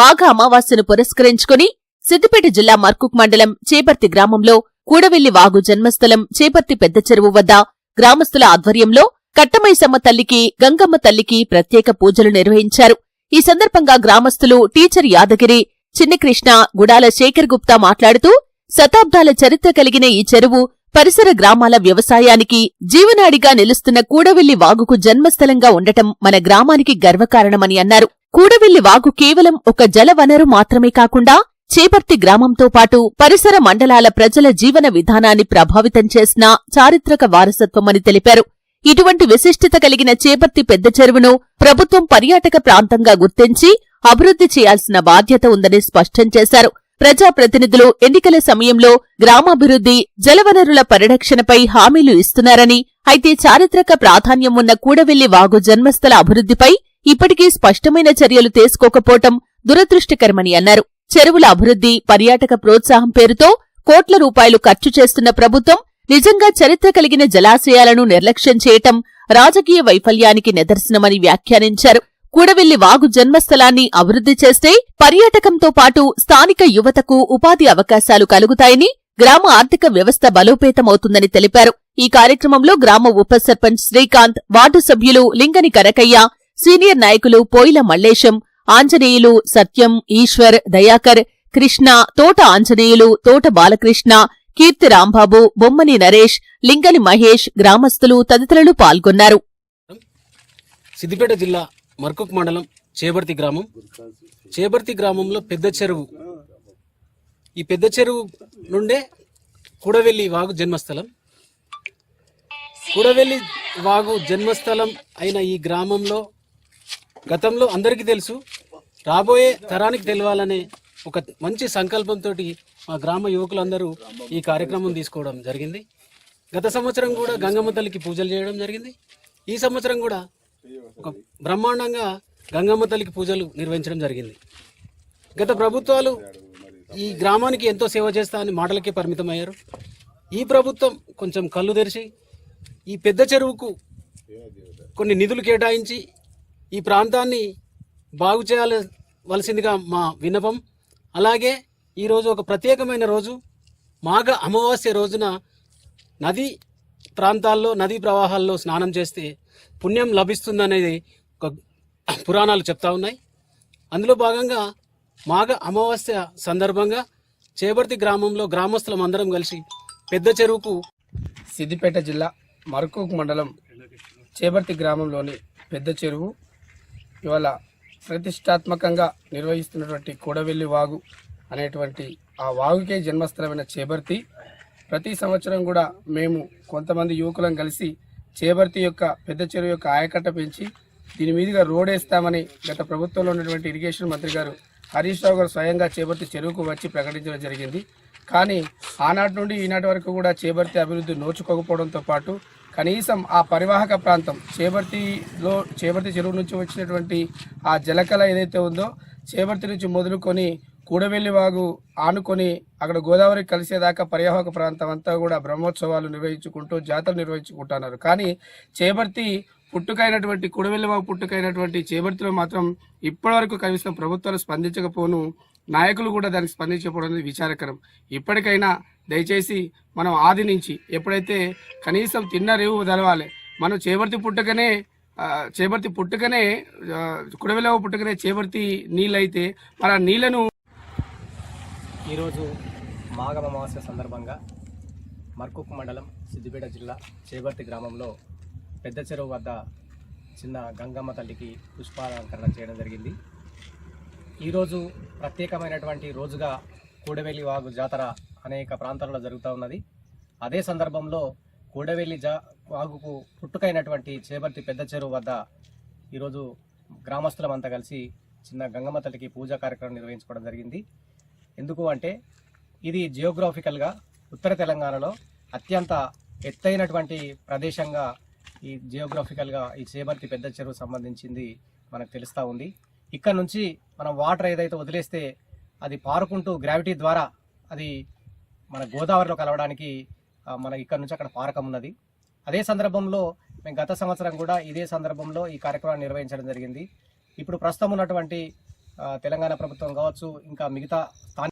మాఘ అమావాస్యను పురస్కరించుకుని సిద్దిపేట జిల్లా మర్కుక్ మండలం చేపర్తి గ్రామంలో కూడవెల్లి వాగు జన్మస్థలం చేపర్తి పెద్ద చెరువు వద్ద గ్రామస్తుల ఆధ్వర్యంలో కట్టమైసమ్మ తల్లికి గంగమ్మ తల్లికి ప్రత్యేక పూజలు నిర్వహించారు. ఈ సందర్భంగా గ్రామస్తులు టీచర్ యాదగిరి చిన్నకృష్ణ గుడాల శేఖర్ గుప్తా మాట్లాడుతూ శతాబ్దాల చరిత్ర కలిగిన ఈ చెరువు పరిసర గ్రామాల వ్యవసాయానికి జీవనాడిగా నిలుస్తున్న కూడవెల్లి వాగుకు జన్మస్థలంగా ఉండటం మన గ్రామానికి గర్వకారణమని అన్నారు. కూడవెల్లి వాగు కేవలం ఒక జలవనరు మాత్రమే కాకుండా చేపర్తి గ్రామంతో పాటు పరిసర మండలాల ప్రజల జీవన విధానాన్ని ప్రభావితం చేసిన చారిత్రక వారసత్వమని తెలిపారు. ఇటువంటి విశిష్టత కలిగిన చేపర్తి పెద్ద చెరువును ప్రభుత్వం పర్యాటక ప్రాంతంగా గుర్తించి అభివృద్ధి చేయాల్సిన బాధ్యత ఉందని స్పష్టం చేశారు. ప్రజాప్రతినిధులు ఎన్నికల సమయంలో గ్రామాభివృద్ధి జలవనరుల పరిరక్షణపై హామీలు ఇస్తున్నారని అయితే చారిత్రక ప్రాధాన్యం ఉన్న కూడవెల్లి వాగు జన్మస్థల అభివృద్ధిపై ఇప్పటికీ స్పష్టమైన చర్యలు తీసుకోకపోవటం దురదృష్టకరమని అన్నారు. చెరువుల అభివృద్ధి పర్యాటక ప్రోత్సాహం పేరుతో కోట్ల రూపాయలు ఖర్చు చేస్తున్న ప్రభుత్వం నిజంగా చరిత్ర కలిగిన జలాశయాలను నిర్లక్ష్యం చేయటం రాజకీయ వైఫల్యానికి నిదర్శనమని వ్యాఖ్యానించారు. కూడవెల్లి వాగు జన్మస్థలాన్ని అభివృద్ధి చేస్తే పర్యాటకంతో పాటు స్థానిక యువతకు ఉపాధి అవకాశాలు కలుగుతాయని గ్రామ ఆర్థిక వ్యవస్థ బలోపేతమవుతుందని తెలిపారు. ఈ కార్యక్రమంలో గ్రామ ఉప సర్పంచ్ శ్రీకాంత్ వార్డు సభ్యులు లింగని కనకయ్య సీనియర్ నాయకులు పోయిల మల్లేశం ఆంజనేయులు సత్యం ఈశ్వర్ దయాకర్ కృష్ణ తోట ఆంజనేయులు తోట బాలకృష్ణ కీర్తి రాంబాబు బొమ్మని నరేష్ లింగని మహేష్ గ్రామస్తులు తదితరులు పాల్గొన్నారు. సిద్దిపేట జిల్లా మర్కుక్ మండలం చేబర్తి గ్రామం. చేబర్తి గ్రామంలో పెద్ద చెరువు. ఈ పెద్ద చెరువు నుండే కూడవెల్లి వాగు జన్మస్థలం. కూడవెల్లి వాగు జన్మస్థలం అయిన ఈ గ్రామంలో గతంలో అందరికీ తెలుసు రాబోయే తరానికి తెలవాలనే ఒక మంచి సంకల్పంతో మా గ్రామ యువకులందరూ ఈ కార్యక్రమం తీసుకోవడం జరిగింది. గత సంవత్సరం కూడా గంగమ్మ తల్లికి పూజలు చేయడం జరిగింది. ఈ సంవత్సరం కూడా ఒక బ్రహ్మాండంగా గంగమ్మ తల్లికి పూజలు నిర్వహించడం జరిగింది. గత ప్రభుత్వాలు ఈ గ్రామానికి ఎంతో సేవ చేస్తా అని మాటలకే పరిమితమయ్యారు. ఈ ప్రభుత్వం కొంచెం కళ్ళు తెరిచి ఈ పెద్ద చెరువుకు కొన్ని నిధులు కేటాయించి ఈ ప్రాంతాన్ని బాగు చేయవలసిందిగా మా విన్నపం. అలాగే ఈరోజు ఒక ప్రత్యేకమైన రోజు మాఘ అమావాస్య రోజున నది ప్రాంతాల్లో నదీ ప్రవాహాల్లో స్నానం చేస్తే పుణ్యం లభిస్తుందనేది ఒక పురాణాలు చెప్తా ఉన్నాయి. అందులో భాగంగా మాఘ అమావాస్య సందర్భంగా చేబర్తి గ్రామంలో గ్రామస్తులం అందరం కలిసి పెద్ద చెరువుకు సిద్దిపేట జిల్లా మరకూక్ మండలం చేబర్తి గ్రామంలోని పెద్ద చెరువు ఇవాళ ప్రతిష్టాత్మకంగా నిర్వహిస్తున్నటువంటి కూడవెల్లి వాగు అనేటువంటి ఆ వాగుకే జన్మస్థలమైన చేబర్తి. ప్రతి సంవత్సరం కూడా మేము కొంతమంది యువకులం కలిసి చేబర్తి యొక్క పెద్ద చెరువు యొక్క ఆయకట్ట పెంచి దీని మీదుగా రోడ్ వేస్తామని గత ప్రభుత్వంలో ఉన్నటువంటి ఇరిగేషన్ మంత్రి గారు హరీష్ రావు గారు స్వయంగా చేబర్తి చెరువుకు వచ్చి ప్రకటించడం జరిగింది. కానీ ఆనాటి నుండి ఈనాటి వరకు కూడా చేబర్తి అభివృద్ధి నోచుకోకపోవడంతో పాటు కనీసం ఆ పరివాహక ప్రాంతం చేపర్తిలో చేపర్తి చెరువు నుంచి వచ్చినటువంటి ఆ జలకళ ఏదైతే ఉందో చేపర్తి నుంచి మొదలుకొని కూడవెల్లివాగు ఆనుకొని అక్కడ గోదావరి కలిసేదాకా పర్యావక ప్రాంతం అంతా కూడా బ్రహ్మోత్సవాలు నిర్వహించుకుంటూ జాతరలు నిర్వహించుకుంటున్నారు. కానీ చేపర్తి పుట్టుకైనటువంటి కూడవెల్లివాగు పుట్టుకైనటువంటి చేపర్తిలో మాత్రం ఇప్పటివరకు కనీసం ప్రభుత్వాలు స్పందించకపోను నాయకులు కూడా దానికి స్పందించకపోవడం అనేది విచారకరం. ఇప్పటికైనా దయచేసి మనం ఆది నుంచి ఎప్పుడైతే కనీసం తిన్న రేవు తెలవాలి మనం చేపర్తి పుట్టుకనే చేపర్తి పుట్టుకనే కుడవెలవ పుట్టుకనే చేపర్తి నీళ్ళైతే మరి ఆ నీళ్ళను ఈరోజు మాఘ అమావాస్య సందర్భంగా మర్కుక్ మండలం సిద్దిపేట జిల్లా చేబర్తి గ్రామంలో పెద్ద చెరువు వద్ద చిన్న గంగమ్మ తల్లికి పుష్పాలంకరణ చేయడం జరిగింది. ఈరోజు ప్రత్యేకమైనటువంటి రోజుగా కూడవెల్లి వాగు జాతర అనేక ప్రాంతాల్లో జరుగుతూ ఉన్నది. అదే సందర్భంలో కూడవెల్లి జా వాగుకు పుట్టుకైనటువంటి చేబర్తి పెద్ద చెరువు వద్ద ఈరోజు గ్రామస్తులమంతా కలిసి చిన్న గంగమ్మ తల్లికి పూజా కార్యక్రమం నిర్వహించుకోవడం జరిగింది. ఎందుకు అంటే ఇది జియోగ్రాఫికల్గా ఉత్తర తెలంగాణలో అత్యంత ఎత్తైనటువంటి ప్రదేశంగా ఈ జియోగ్రాఫికల్గా ఈ చేబర్తి పెద్ద చెరువు సంబంధించింది మనకు తెలుస్తూ ఉంది. ఇక్కడ నుంచి మనం వాటర్ ఏదైతే వదిలేస్తే అది పారుకుంటూ గ్రావిటీ ద్వారా అది మన గోదావరిలో కలవడానికి మన ఇక్కడ నుంచి అక్కడ పారకం ఉన్నది. అదే సందర్భంలో మేము గత సంవత్సరం కూడా ఇదే సందర్భంలో ఈ కార్యక్రమాన్ని నిర్వహించడం జరిగింది. ఇప్పుడు ప్రస్తుతం ఉన్నటువంటి తెలంగాణ ప్రభుత్వం కావచ్చు ఇంకా మిగతా